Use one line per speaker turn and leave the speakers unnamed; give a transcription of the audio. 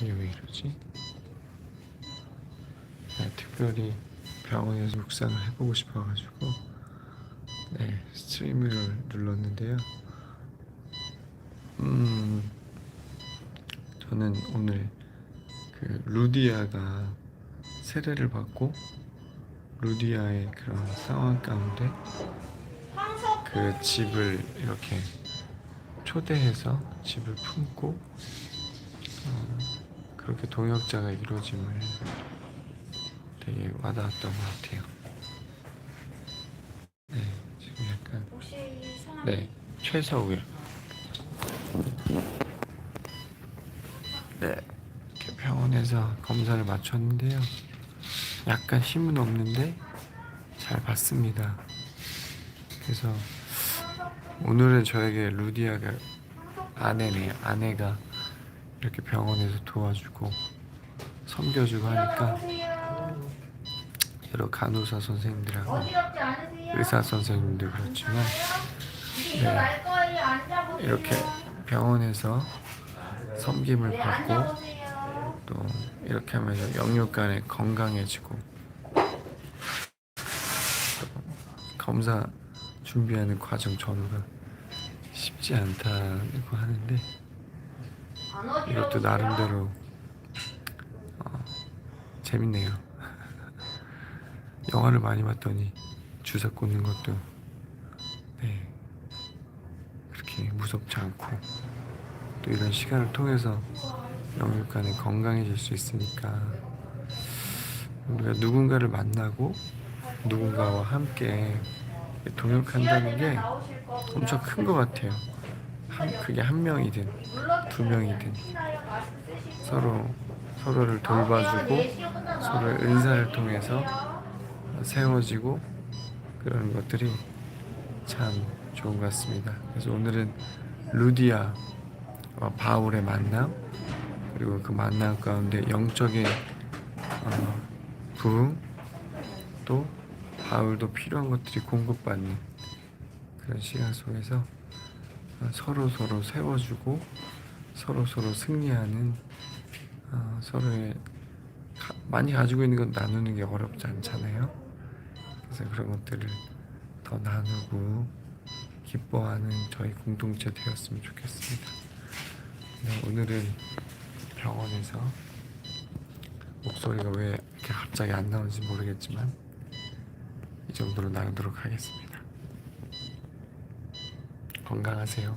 이게 왜 이러지? 네, 특별히 병원에서 묵상을 해보고 싶어가지고 네 스트리밍을 눌렀는데요. 음 저는 오늘 그 루디아가 세례를 받고 루디아의 그런 상황 가운데 그 집을 이렇게 초대해서 집을 품고 어, 그렇게 동역자가 이루어짐을 되게 와닿았던 것 같아요. 네, 지금 약간 네 최서우요. 네, 이렇게 병원에서 검사를 마쳤는데요. 약간 힘은 없는데 잘 봤습니다. 그래서 오늘은 저에게 루디아가 아내네요. 아내가 이렇게 병원에서 도와주고 섬겨주고 하니까. 여러 간호사 선생님들하고? 의사 선생님도 그렇지만 네. 이렇게 병원에서 섬김을
네,
받고. 또 이렇게 하면서 영육 간에 건강해지고 또 검사 준비하는 과정 전후가 쉽지 않다고 하는데? 이것도 나름대로 어, 재밌네요. 영화를 많이 봤더니 주사 꽂는 것도 네 그렇게 무섭지 않고 또 이런 시간을 통해서 영육간에 건강해질 수 있으니까 우리가 누군가를 만나고 누군가와 함께 동역한다는 게. 엄청 큰 것 같아요. 한, 그게 한 명이든 두 명이든. 서로 서로를 돌봐주고 서로의. 은사를 통해서 세워지고 그런 것들이 참 좋은 것 같습니다. 그래서 오늘은 루디아와 바울의 만남 그리고 그 만남 가운데 영적인 어, 부흥 또 바울도 필요한 것들이 공급받는 그런 시간 속에서 어, 서로 서로 세워주고 서로 서로 승리하는 어, 서로의 가- 많이 가지고 있는 건 나누는 게 어렵지 않잖아요. 그래서 그런 것들을 더 나누고 기뻐하는 저희 공동체 되었으면 좋겠습니다. 네, 오늘은 병원에서 목소리가 왜 이렇게 갑자기 안 나오는지 모르겠지만 이 정도로 나누도록 하겠습니다. 건강하세요.